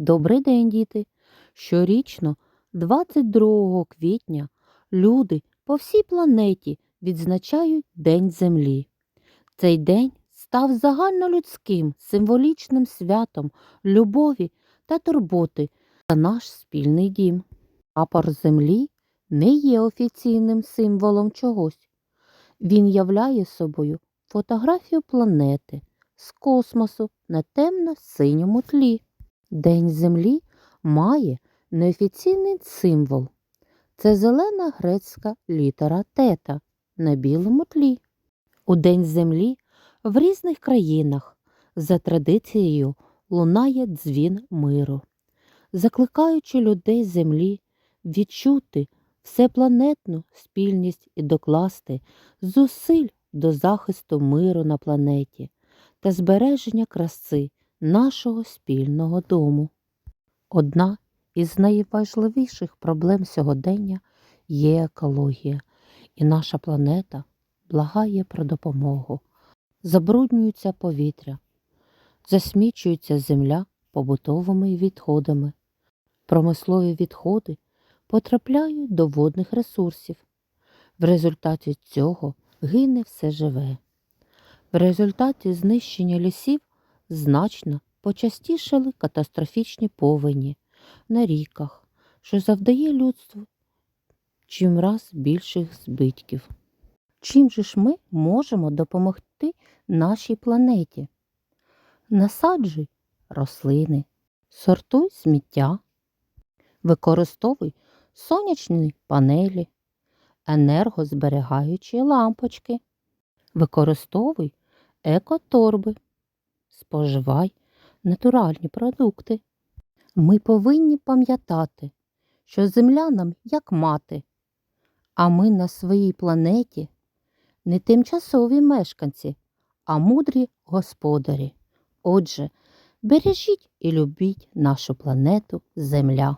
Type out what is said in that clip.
Добрий день, діти! Щорічно, 22 квітня, люди по всій планеті відзначають День Землі. Цей день став загальнолюдським символічним святом любові та турботи за наш спільний дім. Прапор землі не є офіційним символом чогось. Він являє собою фотографію планети з космосу на темно-синьому тлі. День Землі має неофіційний символ. Це зелена грецька літера тета на білому тлі. У День Землі в різних країнах за традицією лунає дзвін миру, закликаючи людей Землі відчути всепланетну спільність і докласти зусиль до захисту миру на планеті та збереження краси нашого спільного дому. Одна із найважливіших проблем сьогодення є екологія, і наша планета благає про допомогу. Забруднюється повітря, засмічується земля побутовими відходами. Промислові відходи потрапляють до водних ресурсів. В результаті цього гине все живе. В результаті знищення лісів значно почастішали катастрофічні повені на ріках, що завдає людству чим раз більших збитків. Чим же ж ми можемо допомогти нашій планеті? Насаджуй рослини, сортуй сміття, використовуй сонячні панелі, енергозберігаючі лампочки, використовуй екоторби, споживай натуральні продукти. Ми повинні пам'ятати, що земля нам як мати, а ми на своїй планеті не тимчасові мешканці, а мудрі господарі. Отже, бережіть і любіть нашу планету Земля.